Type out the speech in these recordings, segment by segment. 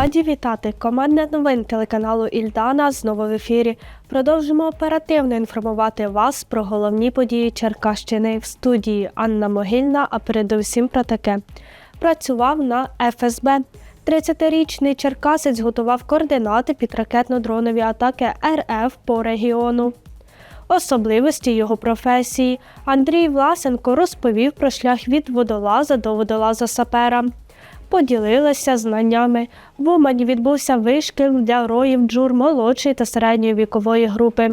Раді вітати командне новин телеканалу Ільдана знову в ефірі. Продовжимо оперативно інформувати вас про головні події Черкащини в студії Анна Могильна. А передусім про таке працював на ФСБ. 30-річний черкасець готував координати під ракетно-дронові атаки РФ по регіону. Особливості його професії Андрій Власенко розповів про шлях від водолаза до водолаза сапера. Поділилися знаннями. В Умані відбувся вишкіл для роїв джур молодшої та середньої вікової групи.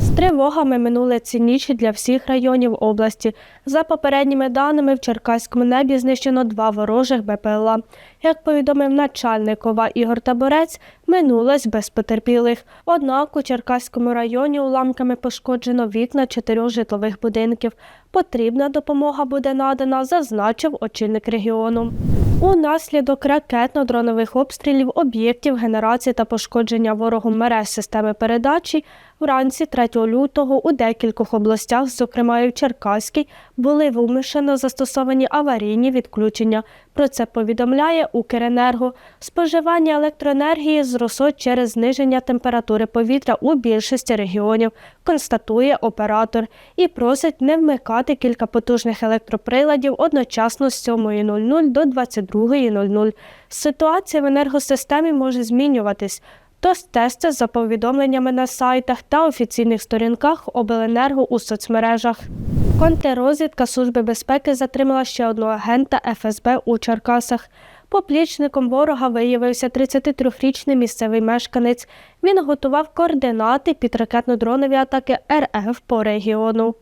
З тривогами минули ці ніч для всіх районів області. За попередніми даними, в Черкаському небі знищено два ворожих БПЛА. Як повідомив начальник ОВА Ігор Таборець, минулось без потерпілих. Однак у Черкаському районі уламками пошкоджено вікна чотирьох житлових будинків. Потрібна допомога буде надана, зазначив очільник регіону. Унаслідок ракетно-дронових обстрілів об'єктів генерації та пошкодження ворогом мереж системи передачі вранці 3 лютого у декількох областях, зокрема і в Черкаській, були вимушено застосовані аварійні відключення. Про це повідомляє Укренерго. Споживання електроенергії зросло через зниження температури повітря у більшості регіонів, констатує оператор, і просить не вмикати кілька потужних електроприладів одночасно з 7.00 до 22.00. Ситуація в енергосистемі може змінюватись. То стежте за повідомленнями на сайтах та офіційних сторінках обленерго у соцмережах. Контррозвідка Служби безпеки затримала ще одного агента ФСБ у Черкасах. Поплічником ворога виявився 33-річний місцевий мешканець. Він готував координати під ракетно-дронові атаки РФ по регіону.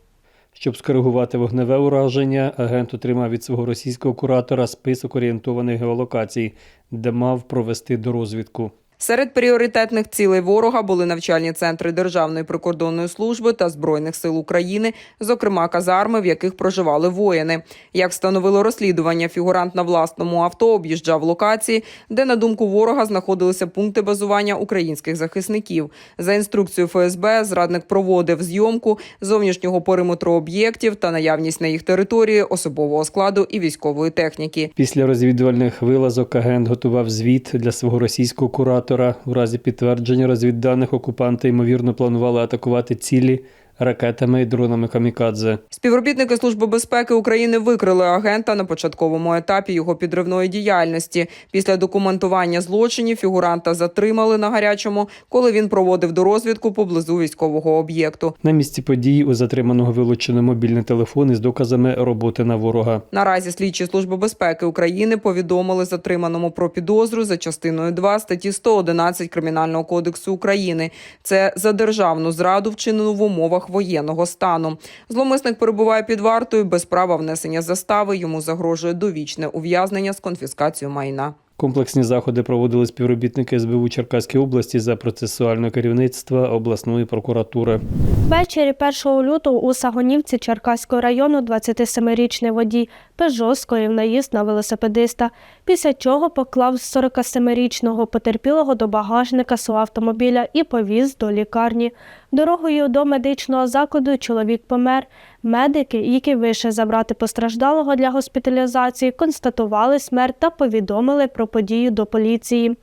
Щоб скоригувати вогневе ураження, агент отримав від свого російського куратора список орієнтованих геолокацій, де мав провести дорозвідку. Серед пріоритетних цілей ворога були навчальні центри Державної прикордонної служби та збройних сил України, зокрема казарми, в яких проживали воїни. Як встановило розслідування, фігурант на власному авто об'їжджав локації, де, на думку ворога, знаходилися пункти базування українських захисників. За інструкцією ФСБ, зрадник проводив зйомку зовнішнього периметру об'єктів та наявність на їх території особового складу і військової техніки. Після розвідувальних вилазок агент готував звіт для свого російського куратора. У разі підтвердження розвідданих окупанти ймовірно планували атакувати цілі ракетами і дронами камікадзе. Співробітники Служби безпеки України викрили агента на початковому етапі його підривної діяльності. Після документування злочинів фігуранта затримали на гарячому, коли він проводив дорозвідку поблизу військового об'єкту. На місці події у затриманого вилучено мобільний телефон із доказами роботи на ворога. Наразі слідчі Служби безпеки України повідомили затриманому про підозру за частиною 2 статті 111 Кримінального кодексу України. Це за державну зраду, вчинену в умовах воєнного стану. Зломисник перебуває під вартою без права внесення застави. Йому загрожує довічне ув'язнення з конфіскацією майна. Комплексні заходи проводили співробітники СБУ Черкаської області за процесуального керівництва обласної прокуратури. Ввечері 1 лютого у Сагонівці Черкаського району 27-річний водій Пежо скоїв наїзд на велосипедиста, після чого поклав 47-річного потерпілого до багажника свого автомобіля і повіз до лікарні. Дорогою до медичного закладу чоловік помер. Медики, які вийшли забрати постраждалого для госпіталізації, констатували смерть та повідомили про подію до поліції.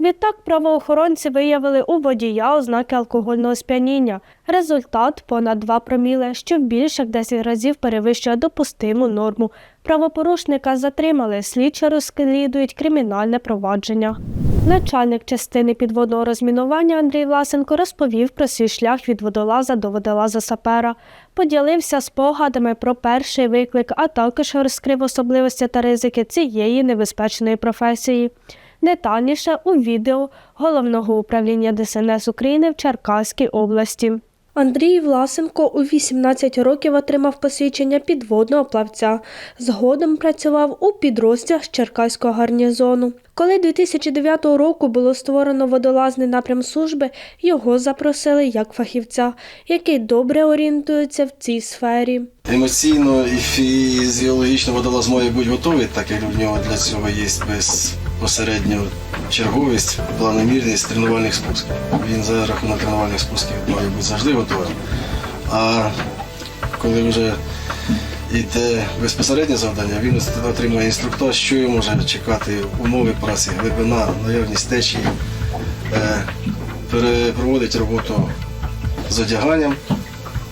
Відтак правоохоронці виявили у водія ознаки алкогольного сп'яніння. Результат понад 2 проміле, що в як 10 разів перевищує допустиму норму. Правопорушника затримали, слідчі розслідують кримінальне провадження. Начальник частини підводного розмінування Андрій Власенко розповів про свій шлях від водолаза до водолаза сапера, поділився спогадами про перший виклик, а також розкрив особливості та ризики цієї небезпечної професії. Детальніше у відео головного управління ДСНС України в Черкаській області. Андрій Власенко у 18 років отримав посвідчення підводного плавця. Згодом працював у підрозділах Черкаського гарнізону. Коли 2009 року було створено водолазний напрям служби, його запросили як фахівця, який добре орієнтується в цій сфері. Емоційно і фізіологічно водолаз має бути готовий, так як в нього для цього є безпосередньо черговість, планомірність тренувальних спусків. Він за рахунок тренувальних спусків має бути завжди готовим. А коли вже йде безпосереднє завдання, він отримує інструктаж, що його може чекати, умови праці, глибина, наявність течії, е, проводить роботу з одяганням,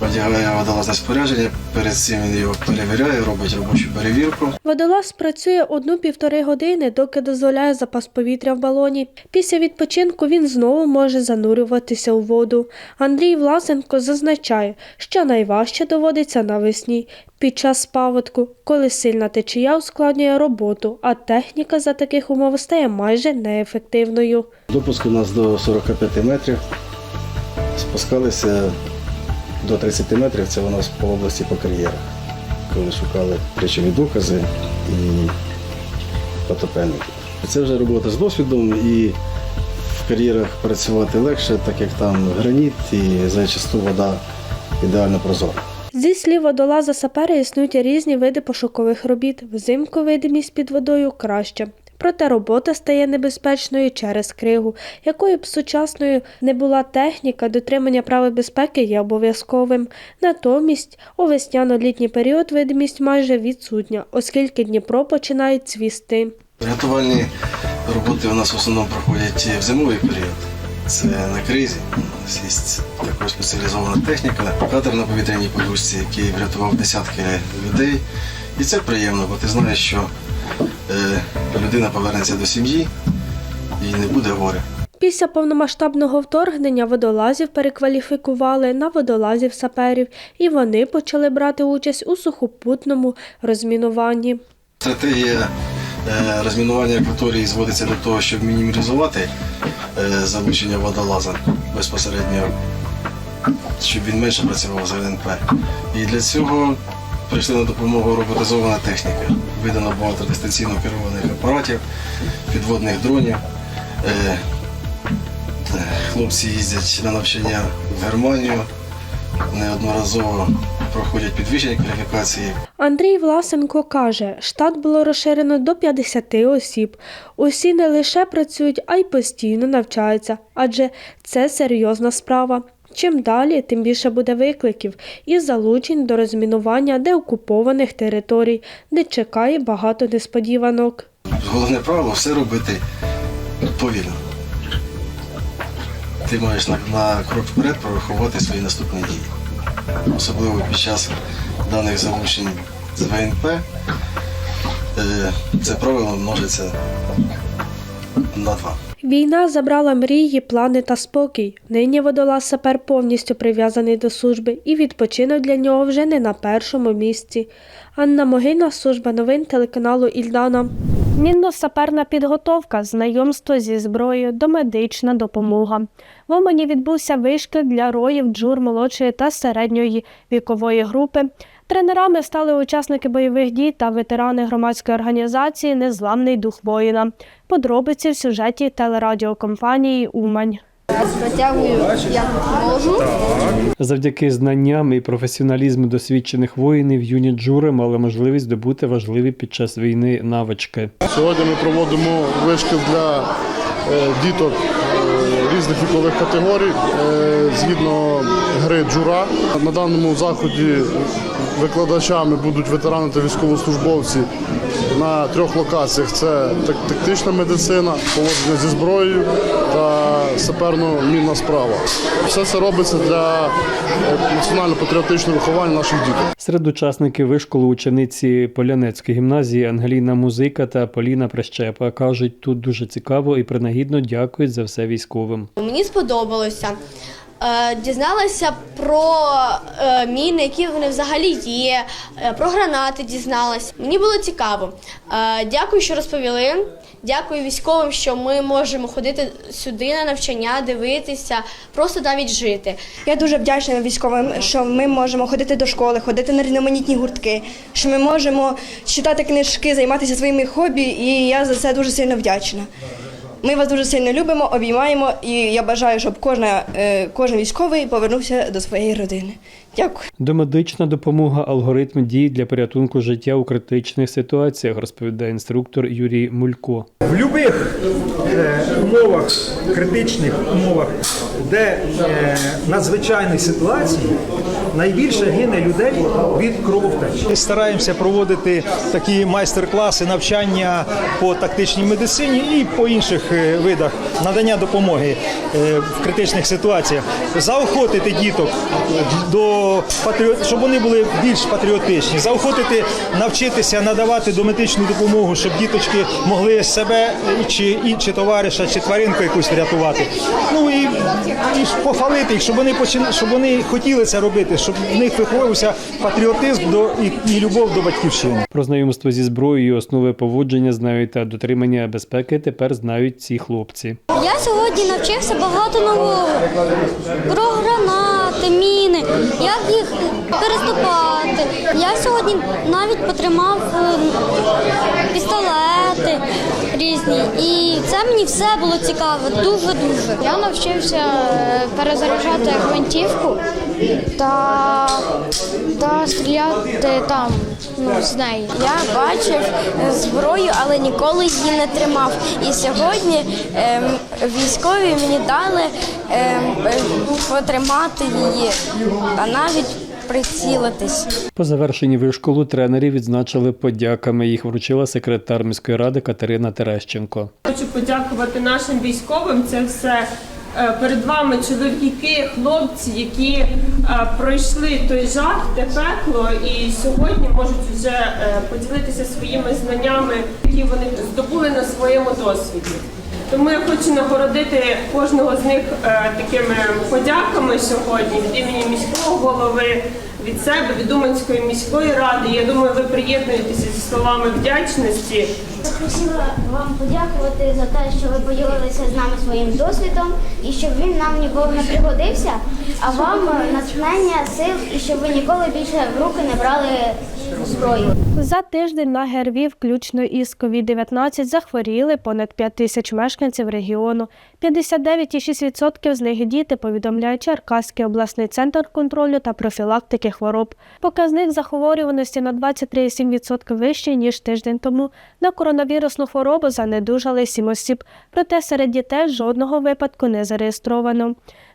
одягає водолазне спорядження, перед цим він його перевіряє, робить робочу перевірку. Водолаз працює одну-півтори години, доки дозволяє запас повітря в балоні. Після відпочинку він знову може занурюватися у воду. Андрій Власенко зазначає, що найважче доводиться навесні під час паводку, коли сильна течія ускладнює роботу, а техніка за таких умов стає майже неефективною. Допуск у нас до 45 метрів. Спускалися до 30 метрів, це у нас по області по кар'єрах, коли шукали речові докази і потопельники. Це вже робота з досвідом і в кар'єрах працювати легше, так як там граніт і зачасту вода ідеально прозора. Зі слів водолаза сапера існують різні види пошукових робіт. Взимку видимість під водою краще. Проте робота стає небезпечною через кригу, якою б сучасною не була техніка, дотримання правил безпеки є обов'язковим. Натомість у весняно-літній період видимість майже відсутня, оскільки Дніпро починає цвісти. Рятувальні роботи у нас в основному проходять в зимовий період. Це на кризі. У нас є також спеціалізована техніка, катер на повітряній подушці, який врятував десятки людей. І це приємно, бо ти знаєш, що е, людина повернеться до сім'ї і не буде горя. Після повномасштабного вторгнення водолазів перекваліфікували на водолазів саперів, і вони почали брати участь у сухопутному розмінуванні. Стратегія е, розмінування акваторії зводиться до того, щоб мінімізувати е, залучення водолаза безпосередньо, щоб він менше працював з ВНП. І для цього прийшли на допомогу роботизована техніка. Видано багато дистанційно керованих апаратів, підводних дронів. Е, е, Хлопці їздять на навчання в Германію, неодноразово проходять підвищення кваліфікації, Андрій Власенко каже, штат було розширено до 50 осіб. Усі не лише працюють, а й постійно навчаються, адже це серйозна справа. Чим далі, тим більше буде викликів і залучень до розмінування деокупованих територій, де чекає багато несподіванок. Головне правило все робити повільно. Ти маєш на, на крок вперед прорахувати свої наступні дії. Особливо під час даних залучень з ВНП. Е, Це правило множиться на два. Війна забрала мрії, плани та спокій. Нині водолаз сапер повністю прив'язаний до служби, і відпочинок для нього вже не на першому місці. Анна Могильна, служба новин телеканалу Ільдана. Мінно-саперна підготовка, знайомство зі зброєю, домедична допомога. В Омані відбувся вишкіл для роїв джур молодшої та середньої вікової групи. Тренерами стали учасники бойових дій та ветерани громадської організації Незламний дух воїна. Подробиці в сюжеті телерадіокомпанії Умань. Протягую як можу. Завдяки знанням і професіоналізму досвідчених воїнів юні джури мали можливість здобути важливі під час війни навички. Сьогодні ми проводимо вишкіл для е, діток е, різних вікових категорій е, згідно гри джура. На даному заході викладачами будуть ветерани та військовослужбовці на трьох локаціях: це тактична медицина, поводження зі зброєю та саперно-мінна справа. Все це робиться для е, національно-патріотичного виховання наших діток. Серед учасників вишколу учениці Полянецької гімназії Ангеліна Музика та Поліна Прищепа кажуть, тут дуже цікаво і принагідно дякують за все військовим. Мені сподобалося. Е, Дізналася про е, міни, які вони взагалі є, е, про гранати дізналася. Мені було цікаво. Е, Дякую, що розповіли. Дякую військовим, що ми можемо ходити сюди на навчання, дивитися, просто навіть жити. Я дуже вдячна військовим, що ми можемо ходити до школи, ходити на різноманітні гуртки, що ми можемо читати книжки, займатися своїми хобі, і я за це дуже сильно вдячна. Ми вас дуже сильно любимо, обіймаємо, і я бажаю, щоб кожна, е, кожен військовий повернувся до своєї родини. Дякую. Домедична допомога алгоритм дій для порятунку життя у критичних ситуаціях, розповідає інструктор Юрій Мулько. В будь-яких умовах, критичних умовах, де е, надзвичайні ситуації, найбільше гине людей від кровотечі. Стараємося проводити такі майстер-класи навчання по тактичній медицині і по інших е, видах надання допомоги е, в критичних ситуаціях, заохотити діток до патріот, щоб вони були більш патріотичні, заохотити навчитися надавати домедичну допомогу, щоб діточки могли себе чи, і- чи товариша, чи тваринку якусь врятувати. Ну і, і похвалити їх, щоб вони почина, щоб вони хотіли це робити, щоб в них виховувався патріотизм до і, і любов до батьківщини. Про знайомство зі зброєю, основи поводження знають та дотримання безпеки тепер знають ці хлопці. Я сьогодні навчився багато нового про гранати, міни, як їх переступати. Я сьогодні навіть потримав е, пістолети різні, і це мені все було цікаво, дуже дуже. Я навчився е, перезаряджати гвинтівку та, та стріляти там ну, з неї. Я бачив зброю, але ніколи її не тримав. І сьогодні ем, військові мені дали ем, е, потримати її та навіть прицілитись. По завершенні вишколу тренерів відзначили подяками. Їх вручила секретар міської ради Катерина Терещенко. Хочу подякувати нашим військовим. Це все е, перед вами чоловіки, хлопці, які е, пройшли той жах, те пекло, і сьогодні можуть вже е, поділитися своїми знаннями, які вони здобули на своєму досвіді. Тому я хочу нагородити кожного з них е, такими подяками сьогодні від імені міського голови, від себе, від Уманської міської ради. Я думаю, ви приєднуєтеся зі словами вдячності. Хотіла вам подякувати за те, що ви поділилися з нами своїм досвідом і щоб він нам ніколи не пригодився, а вам е, натхнення, сил і щоб ви ніколи більше в руки не брали зброю. За тиждень на ГРВІ, включно із COVID-19, захворіли понад 5 тисяч мешканців регіону. 59,6% з них діти, повідомляє Черкаський обласний центр контролю та профілактики хвороб. Показник захворюваності на 23,7% вищий, ніж тиждень тому. На коронавірусну хворобу занедужали 7 осіб, проте серед дітей жодного випадку не зареєстровано.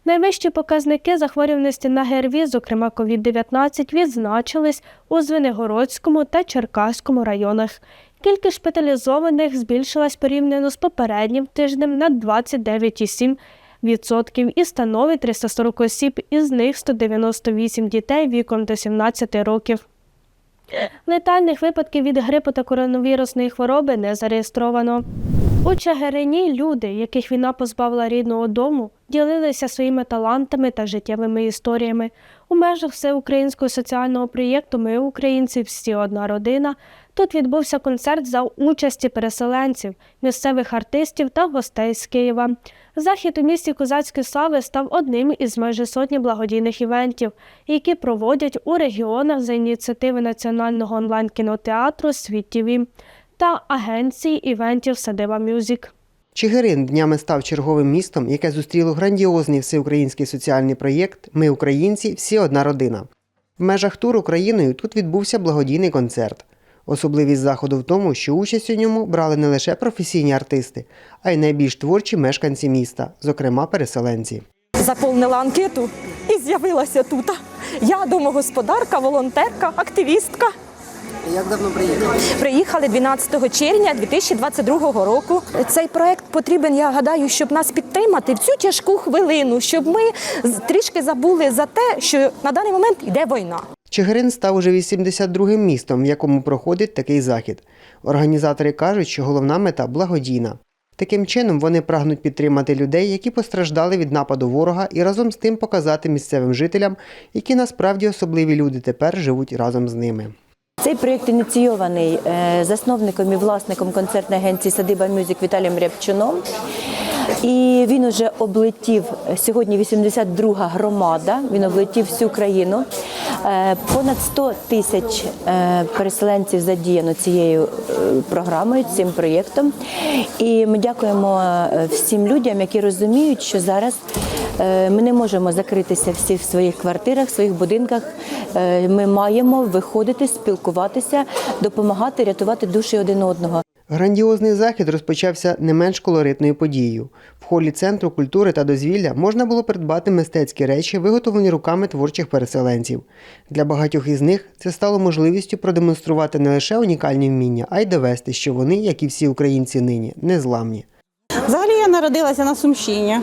Найвищі показники захворюваності на ГРВІ, зокрема COVID-19, відзначились у Звенигородському та Черкаському районах. Кількість шпиталізованих збільшилась порівняно з попереднім тижнем на 29,7% і становить 340 осіб, із них 198 дітей віком до 17 років. Летальних випадків від грипу та коронавірусної хвороби не зареєстровано. У Чигирині люди, яких війна позбавила рідного дому, ділилися своїми талантами та життєвими історіями. У межах всеукраїнського соціального проєкту Ми українці всі одна родина. Тут відбувся концерт за участі переселенців, місцевих артистів та гостей з Києва. Захід у місті Козацької слави став одним із майже сотні благодійних івентів, які проводять у регіонах за ініціативи національного онлайн-кінотеатру Світ ТІВІ та агенції івентів Садиба Мюзік. Чигирин днями став черговим містом, яке зустріло грандіозний всеукраїнський соціальний проєкт Ми українці всі одна родина. В межах туру Україною тут відбувся благодійний концерт. Особливість заходу в тому, що участь у ньому брали не лише професійні артисти, а й найбільш творчі мешканці міста, зокрема переселенці. Заповнила анкету і з'явилася тут. Я домогосподарка, волонтерка, активістка. Як давно приїхали? Приїхали 12 червня 2022 року. Цей проект потрібен, я гадаю, щоб нас підтримати в цю тяжку хвилину, щоб ми трішки забули за те, що на даний момент йде війна. Чигирин став уже 82-м містом, в якому проходить такий захід. Організатори кажуть, що головна мета благодійна. Таким чином вони прагнуть підтримати людей, які постраждали від нападу ворога, і разом з тим показати місцевим жителям, які насправді особливі люди тепер живуть разом з ними. Цей проєкт ініційований е, засновником і власником концертної агенції Садиба Мюзик Віталієм Рябчуном. І він уже облетів сьогодні 82-га громада. Він облетів всю країну. Е, Понад 100 тисяч е, переселенців задіяно цією програмою, цим проєктом. І ми дякуємо всім людям, які розуміють, що зараз Ми не можемо закритися всі в своїх квартирах, в своїх будинках. Е, Ми маємо виходити, спілкуватися, допомагати, рятувати душі один одного. Грандіозний захід розпочався не менш колоритною подією. В холі центру культури та дозвілля можна було придбати мистецькі речі, виготовлені руками творчих переселенців. Для багатьох із них це стало можливістю продемонструвати не лише унікальні вміння, а й довести, що вони, як і всі українці нині, незламні. Взагалі я народилася на Сумщині,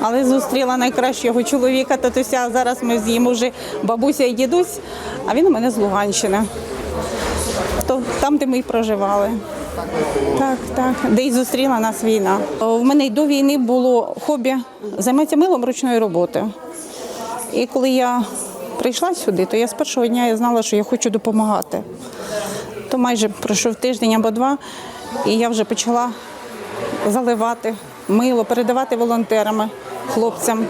але зустріла найкращого чоловіка, татуся. Зараз ми з ним вже бабуся і дідусь, а він у мене з Луганщини. То там, де ми й проживали. Так, так, де й зустріла нас війна. У мене й до війни було хобі займатися милом ручної роботи. І коли я прийшла сюди, то я з першого дня я знала, що я хочу допомагати. То майже пройшов тиждень або два, і я вже почала заливати мило, передавати волонтерами, хлопцям.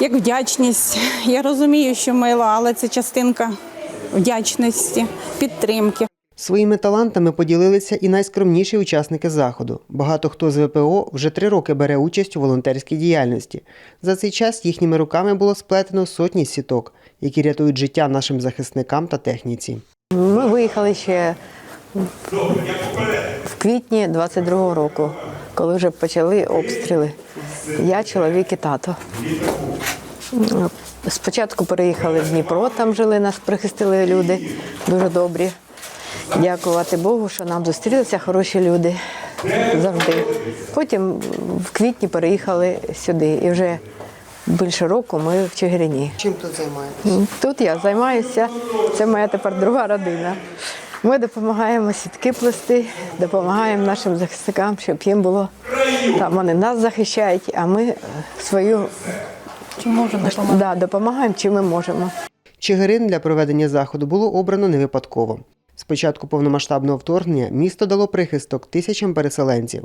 Як вдячність. Я розумію, що мило, але це частинка вдячності, підтримки. Своїми талантами поділилися і найскромніші учасники заходу. Багато хто з ВПО вже три роки бере участь у волонтерській діяльності. За цей час їхніми руками було сплетено сотні сіток, які рятують життя нашим захисникам та техніці. Ми виїхали ще в квітні 22-го року, коли вже почали обстріли. Я, чоловік і тато. Спочатку переїхали в Дніпро, там жили, нас прихистили люди дуже добрі. Дякувати Богу, що нам зустрілися хороші люди завжди. Потім в квітні переїхали сюди і вже більше року ми в Чигирині. Чим тут займаєтесь? Тут я займаюся, це моя тепер друга родина. Ми допомагаємо сітки плести, допомагаємо нашим захисникам, щоб їм було там вони нас захищають, а ми свою Чи можемо да, допомагаємо, чим ми можемо. Чигирин для проведення заходу було обрано не випадково. З початку повномасштабного вторгнення місто дало прихисток тисячам переселенців.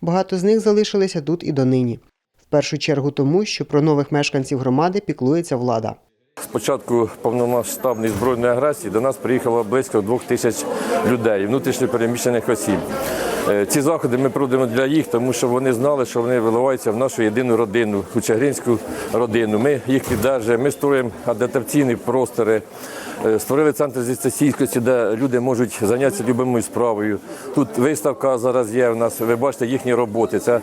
Багато з них залишилися тут і донині. В першу чергу тому, що про нових мешканців громади піклується влада. З початку повномасштабної збройної агресії до нас приїхало близько двох тисяч людей, внутрішньопереміщених осіб. Е, Ці заходи ми проводимо для їх, тому що вони знали, що вони виливаються в нашу єдину родину, у чагринську родину. Ми їх піддержуємо, ми створюємо адаптаційні простори, е, створили центр зі де люди можуть зайнятися любимою справою. Тут виставка зараз є у нас. Ви бачите їхні роботи. Це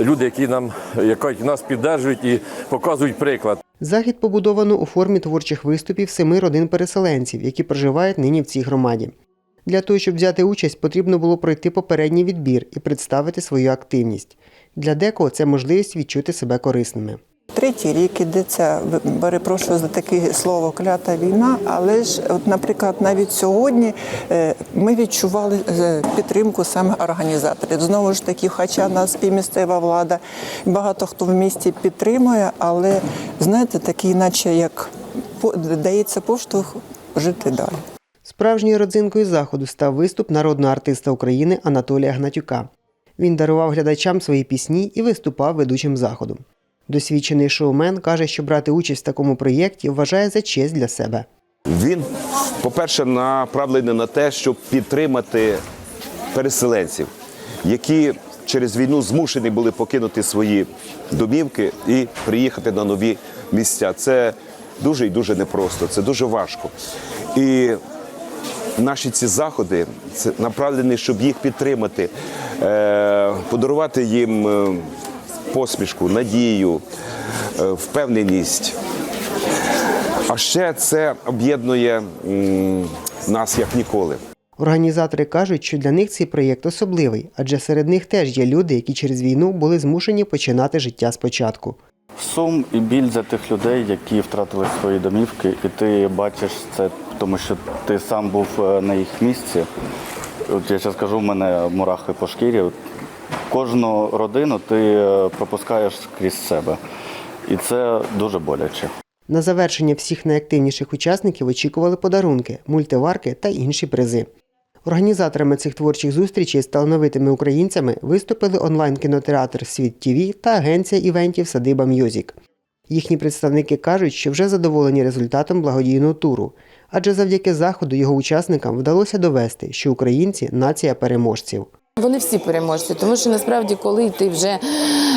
люди, які нам які нас піддержують і показують приклад. Захід побудовано у формі творчих виступів семи родин переселенців, які проживають нині в цій громаді. Для того, щоб взяти участь, потрібно було пройти попередній відбір і представити свою активність. Для декого це можливість відчути себе корисними. Третій рік ідеться, перепрошую за таке слово клята війна, але ж, от, наприклад, навіть сьогодні е, ми відчували е, підтримку саме організаторів. Знову ж таки, хоча нас і місцева влада, багато хто в місті підтримує, але знаєте, такий, наче як дається поштовх жити далі. Справжньою родзинкою заходу став виступ народного артиста України Анатолія Гнатюка. Він дарував глядачам свої пісні і виступав ведучим заходу. Досвідчений шоумен каже, що брати участь в такому проєкті вважає за честь для себе. Він, по-перше, направлений на те, щоб підтримати переселенців, які через війну змушені були покинути свої домівки і приїхати на нові місця. Це дуже і дуже непросто, це дуже важко. І наші ці заходи направлені, щоб їх підтримати, е, подарувати їм е, посмішку, надію, е, впевненість. А ще це об'єднує нас як ніколи. Організатори кажуть, що для них цей проєкт особливий, адже серед них теж є люди, які через війну були змушені починати життя спочатку. Сум і біль за тих людей, які втратили свої домівки, і ти бачиш це, тому що ти сам був е, на їх місці. От я зараз кажу, в мене мурахи по шкірі. Кожну родину ти е, пропускаєш крізь себе. І це дуже боляче. На завершення всіх найактивніших учасників очікували подарунки, мультиварки та інші призи. Організаторами цих творчих зустрічей з талановитими українцями виступили онлайн-кінотеатр Світ ТІВІ та агенція івентів Садиба М'юзік. Їхні представники кажуть, що вже задоволені результатом благодійного туру, адже завдяки заходу його учасникам вдалося довести, що українці нація переможців. Вони всі переможці, тому що насправді, коли ти вже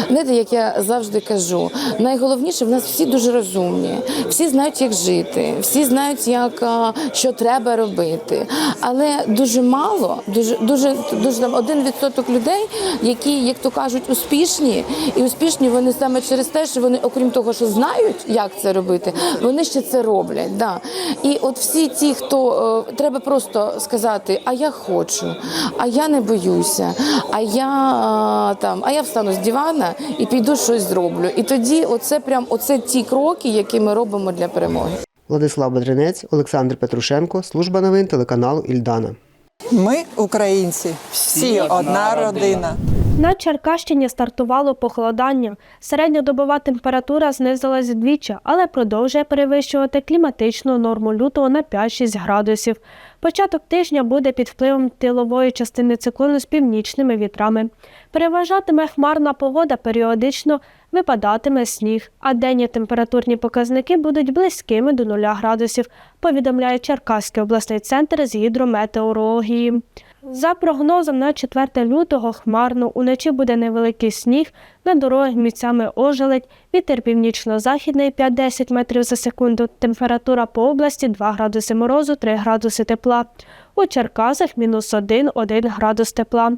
знаєте, як я завжди кажу, найголовніше в нас всі дуже розумні, всі знають, як жити, всі знають, як що треба робити. Але дуже мало, дуже дуже дуже там один відсоток людей, які, як то кажуть, успішні, і успішні вони саме через те, що вони, окрім того, що знають, як це робити, вони ще це роблять. Да. І от всі ті, хто е, треба просто сказати, а я хочу, а я не боюся, а я там, а я встану з дивана і піду щось зроблю. І тоді, оце прям оце ті кроки, які ми робимо для перемоги. Владислав Бедренець, Олександр Петрушенко, служба новин телеканалу Ільдана. Ми, українці, всі одна родина. На Черкащині стартувало похолодання. Середньодобова температура знизилась вдвічі, але продовжує перевищувати кліматичну норму лютого на 5-6 градусів. Початок тижня буде під впливом тилової частини циклону з північними вітрами. Переважатиме хмарна погода, періодично випадатиме сніг, а денні температурні показники будуть близькими до 0 градусів, повідомляє Черкаський обласний центр з гідрометеорології. За прогнозом на 4 лютого хмарно уночі буде невеликий сніг, на дорогах місцями ожеледь, вітер північно-західний 5-10 метрів за секунду, температура по області 2 градуси морозу, 3 градуси тепла. У Черкасах мінус 1-1 градус тепла.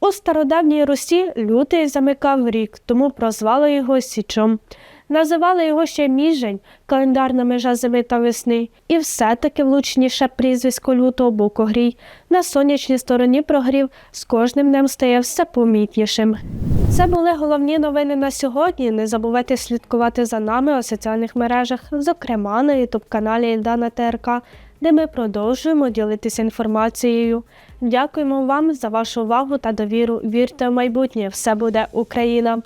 У стародавній Русі лютий замикав рік, тому прозвали його Січом. Називали його ще міжень, календарна межа зими та весни, і все-таки влучніше прізвисько лютого Букогрій. На сонячній стороні прогрів з кожним днем стає все помітнішим. Це були головні новини на сьогодні. Не забувайте слідкувати за нами у соціальних мережах, зокрема на ютуб-каналі Ільдана ТРК, де ми продовжуємо ділитися інформацією. Дякуємо вам за вашу увагу та довіру. Вірте в майбутнє, все буде Україна!